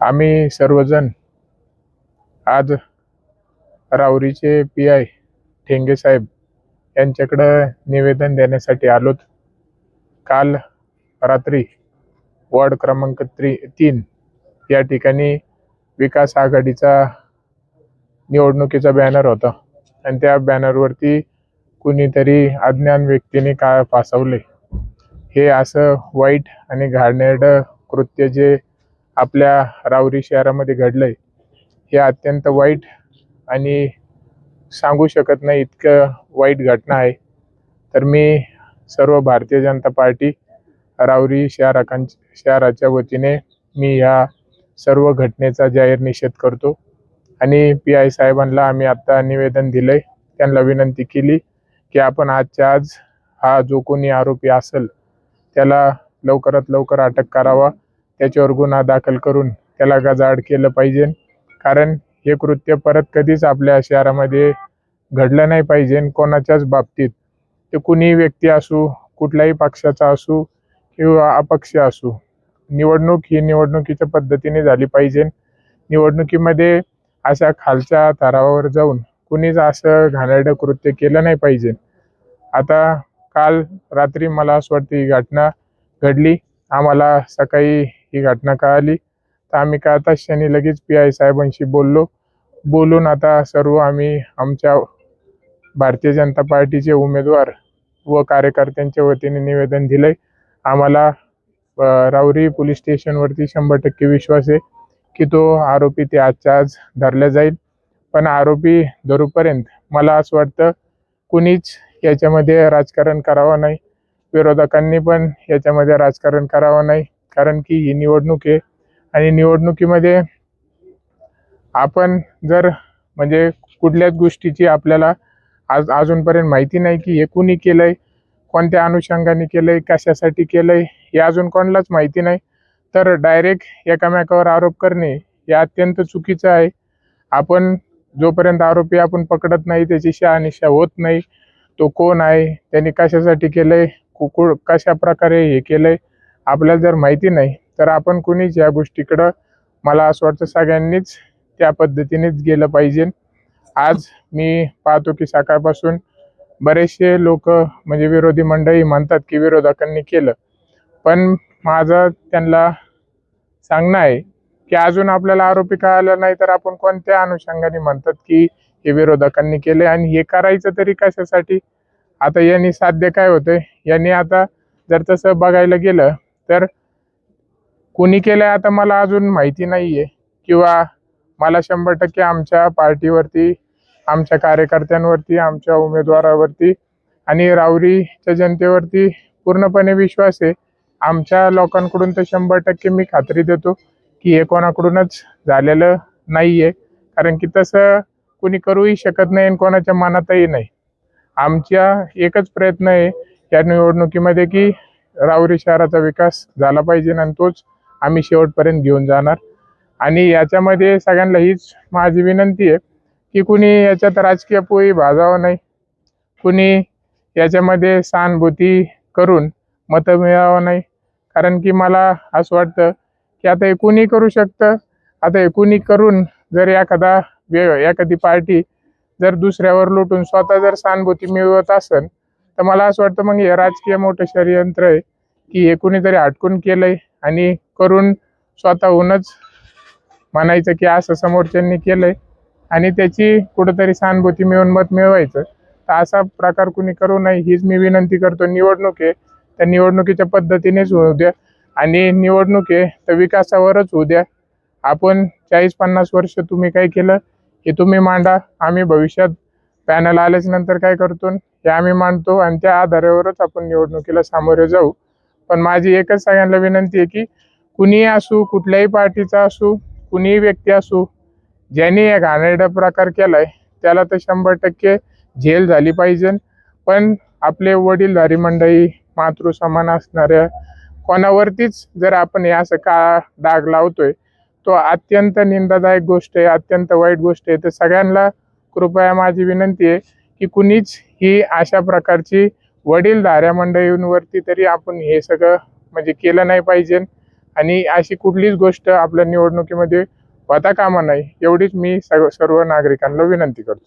आम्ही सर्वजण आज राऊरीचे पी आय ठेंगे साहेब यांच्याकडं निवेदन देण्यासाठी आलोत. काल रात्री वॉर्ड क्रमांक त्री तीन या ठिकाणी विकास आघाडीचा निवडणुकीचा बॅनर होता आणि त्या बॅनरवरती कुणीतरी अज्ञान व्यक्तीने काय फासवले. हे असं वाईट आणि घाणेरडं कृत्य जे आपल्या रावरी शहरामध्ये घडलंय हे अत्यंत वाईट आणि सांगू शकत नाही इतकं वाईट घटना आहे. तर मी सर्व भारतीय जनता पार्टी रावरी शहराकां शहराच्या वतीने मी ह्या सर्व घटनेचा जाहीर निषेध करतो आणि पी आय साहेबांना आम्ही आत्ता निवेदन दिलं आहे त्यांना विनंती केली की आपण आजच्या आज हा जो कोणी आरोपी असेल त्याला लवकरात लवकर अटक करावा. त्याच्यावर गुन्हा दाखल करून त्याला गजाआड केलं पाहिजे. कारण हे कृत्य परत कधीच आपल्या शहरामध्ये घडलं नाही पाहिजे. कोणाच्याच बाबतीत. ते कुणीही व्यक्ती असू कुठल्याही पक्षाचा असू किंवा अपक्ष असू निवडणूक ही निवडणुकीच्या पद्धतीने झाली पाहिजे. निवडणुकीमध्ये अशा खालच्या थरावर जाऊन कुणीच असं घाणेरडं कृत्य केलं नाही पाहिजे. आता काल रात्री मला असं वाटतं ही घटना घडली. आम्हाला सकाळी ही घटना कळाली. तर आम्ही काय आता क्षणी लगेच पी आय साहेबांशी बोललो. बोलून आता सर्व आम्ही आमच्या भारतीय जनता पार्टीचे उमेदवार व कार्यकर्त्यांच्या वतीने निवेदन दिले आम्हाला राऊरी पोलीस स्टेशनवरती शंभर टक्के विश्वास आहे की तो आरोपी ते आजच्या आज धरला जाईल. पण आरोपी धरूपर्यंत मला असं वाटतं कुणीच याच्यामध्ये राजकारण करावं नाही. विरोधकांनी पण याच्यामध्ये राजकारण करावं नाही. कारण की ही निवडणूक आहे. आणि निवडणुकीमध्ये आपण जर म्हणजे कुठल्याच गोष्टीची आपल्याला आज अजूनपर्यंत माहिती नाही की हे कुणी केलंय कोणत्या अनुषंगाने केलंय कशासाठी केलंय हे अजून कोणालाच माहिती नाही. तर डायरेक्ट एकामेकावर आरोप करणे हे अत्यंत चुकीचं आहे. आपण जोपर्यंत आरोपी आपण पकडत नाही त्याची शहानिशा होत नाही. तो कोण आहे त्यांनी कशासाठी केलंय कुकुळ कशा प्रकारे हे केलंय आपल्याला जर माहिती नाही तर आपण कुणीच या गोष्टीकडं मला असं वाटतं सगळ्यांनीच त्या पद्धतीनेच गेलं पाहिजे. आज मी पाहतो की सकाळपासून बरेचसे लोक म्हणजे विरोधी मंडळी म्हणतात की विरोधकांनी केलं. पण माझं त्यांना सांगणं आहे की अजून आपल्याला आरोपी कळाला नाही तर आपण कोणत्या अनुषंगाने म्हणतात की हे विरोधकांनी केले आणि हे करायचं तरी कशासाठी? आता यांनी साध्य काय होतंय? यांनी आता जर तसं बघायला गेलं तर कुणी केलंय आता मला अजून माहिती नाही आहे किंवा मला शंभर टक्के आमच्या पार्टीवरती आमच्या कार्यकर्त्यांवरती आमच्या उमेदवारावरती आणि रावरीच्या जनतेवरती पूर्णपणे विश्वास आहे. आमच्या लोकांकडून तर शंभर टक्के मी खात्री देतो की हे कोणाकडूनच झालेलं नाही आहे कारण की तसं कुणी करूही शकत नाही आणि कोणाच्या मनातही नाही. आमच्या एकच प्रयत्न आहे या निवडणुकीमध्ये की रावरी शहराचा विकास झाला पाहिजे आणि तोच आम्ही शेवटपर्यंत घेऊन जाणार. आणि याच्यामध्ये सगळ्यांना हीच माझी विनंती आहे की कुणी याच्यात राजकीय पोळी भाजावं नाही. कुणी याच्यामध्ये सहानुभूती करून मतं मिळावं नाही. कारण की मला असं वाटतं की आता एकूणही कुणी करू शकतं? आता एकूणही कुणी करून जर एखादा वेळ एखादी पार्टी जर दुसऱ्यावर लुटून स्वतः जर सहानुभूती मिळवत असेल तर मला असं वाटतं मग हे राजकीय मोठं षडयंत्र आहे की हे कुणीतरी हटकून केलंय आणि करून स्वतःहूनच म्हणायचं की असं समोरच्यांनी केलंय आणि त्याची कुठंतरी सहानुभूती मिळवून मत मिळवायचं. तर असा प्रकार कुणी करू नये हीच मी विनंती करतो. निवडणूक आहे त्या निवडणुकीच्या पद्धतीनेच होऊ द्या आणि निवडणूक आहे तर विकासावरच होऊ द्या. आपण चाळीस पन्नास वर्ष तुम्ही काय केलं की तुम्ही मांडा आम्ही भविष्यात पॅनल आल्याच नंतर काय करतो हे आम्ही मांडतो आणि त्या आधारावरच आपण निवडणुकीला सामोरे जाऊ. पण माझी एकच सगळ्यांना विनंती आहे की कुणीही असू कुठल्याही पार्टीचा असू कुणीही व्यक्ती असू ज्यांनी या घाणेरडा प्रकार केलाय त्याला तर शंभर टक्के झेल झाली पाहिजे पण आपले वडीलधारी मंडळी मातृ समान असणाऱ्या कोणावरतीच जर आपण हे असं का डाग लावतोय तो अत्यंत निंदादायक गोष्ट आहे अत्यंत वाईट गोष्ट आहे. तर सगळ्यांना कृपया माझी विनंती आहे की कुणीच ही अशा प्रकारची वडीलधाऱ्या मंडळींवरती तरी आपण हे सगळं म्हणजे केलं नाही पाहिजे. आणि अशी कुठलीच गोष्ट आपल्या निवडणुकीमध्ये होता कामा नाही एवढीच मी सर्व सर्व नागरिकांना विनंती करतो.